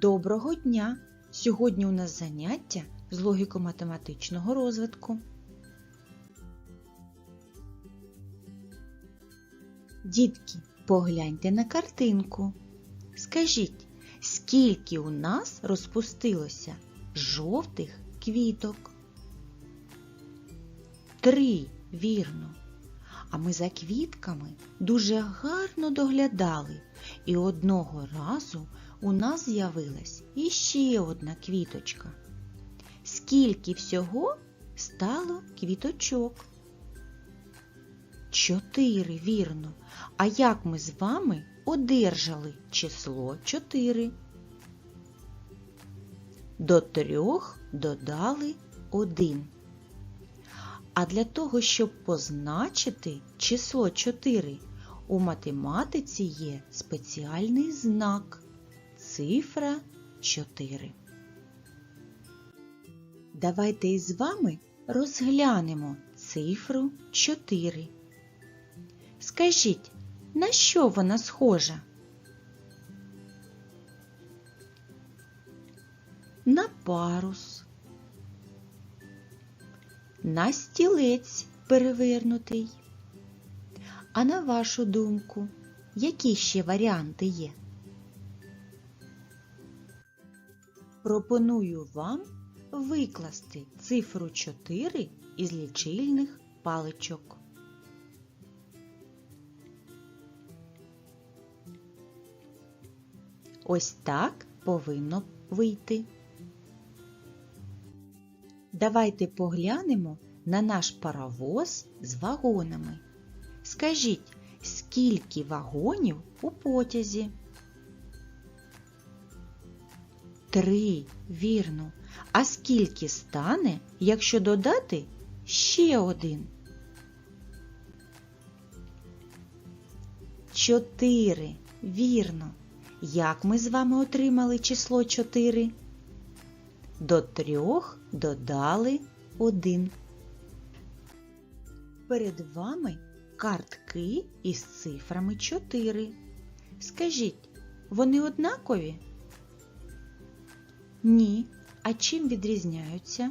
Доброго дня! Сьогодні у нас заняття з логіко-математичного розвитку. Дітки, погляньте на картинку. Скажіть, скільки у нас розпустилося жовтих квіток? Три, вірно. А ми за квітками дуже гарно доглядали, і одного разу у нас з'явилась іще одна квіточка. Скільки всього стало квіточок? Чотири, вірно. А як ми з вами одержали число чотири? До трьох додали один. А для того, щоб позначити число 4, у математиці є спеціальний знак цифра 4. Давайте із вами розглянемо цифру 4. Скажіть, на що вона схожа? На парус на стілець перевернутий. А на вашу думку, які ще варіанти є? Пропоную вам викласти цифру 4 із лічильних паличок. Ось так повинно вийти. Давайте поглянемо на наш паровоз з вагонами. Скажіть, скільки вагонів у потязі? Три, вірно. А скільки стане, якщо додати ще один? Чотири, вірно. Як ми з вами отримали число чотири? До трьох додали один. Перед вами картки із цифрами 4. Скажіть, вони однакові? Ні. А чим відрізняються?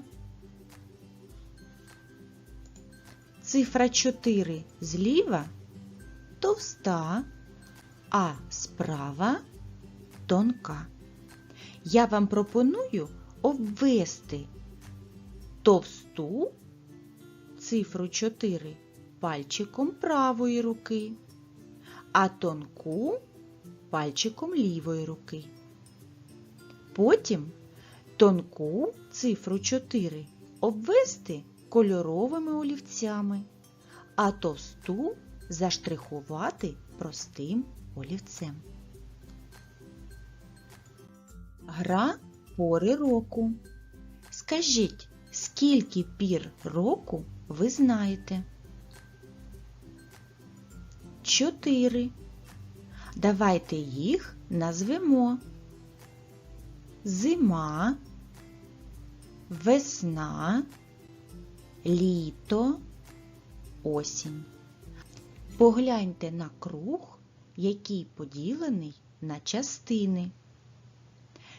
Цифра 4 зліва товста, а справа тонка. Я вам пропоную обвести товсту цифру 4 пальчиком правої руки, а тонку пальчиком лівої руки. Потім тонку цифру 4 обвести кольоровими олівцями, а товсту заштрихувати простим олівцем. Гра пори року. Скажіть, скільки пір року ви знаєте? Чотири. Давайте їх назвемо. Зима, весна, літо, осінь. Погляньте на круг, який поділений на частини.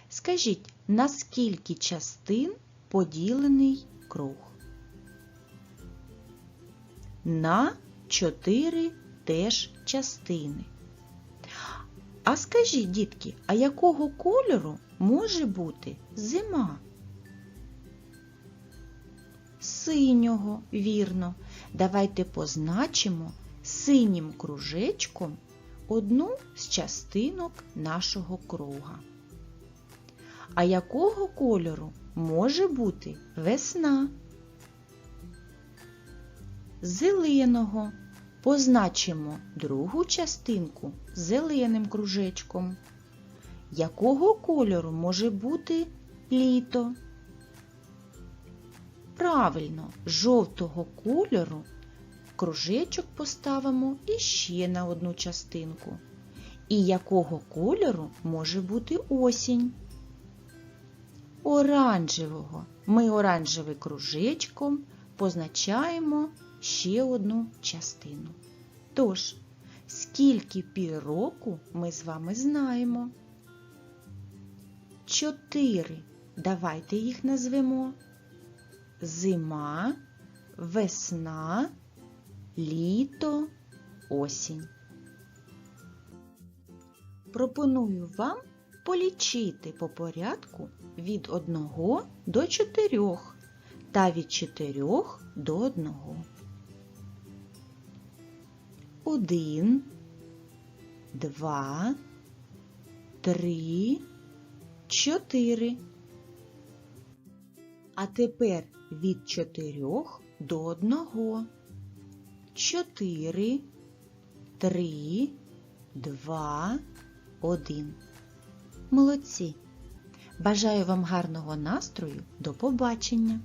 Скажіть, на скільки частин поділений круг? На 4 теж частини. А скажіть, дітки, а якого кольору може бути зима? Синього, вірно. Давайте позначимо синім кружечком одну з частинок нашого круга. А якого кольору може бути весна? Зеленого позначимо другу частинку зеленим кружечком. Якого кольору може бути літо? Правильно, жовтого кольору кружечок поставимо іще на одну частинку. І якого кольору може бути осінь? оранжевого. Ми оранжевий кружечком позначаємо ще одну частину. Тож, скільки пір року ми з вами знаємо? чотири. Давайте їх назвемо. Зима, весна, літо, осінь. Пропоную вам полічити по порядку від 1 до 4 та від 4 до 1. 1, 2, 3, 4. А тепер від 4 до 1. 4, 3, 2, 1. Молодці! Бажаю вам гарного настрою. До побачення!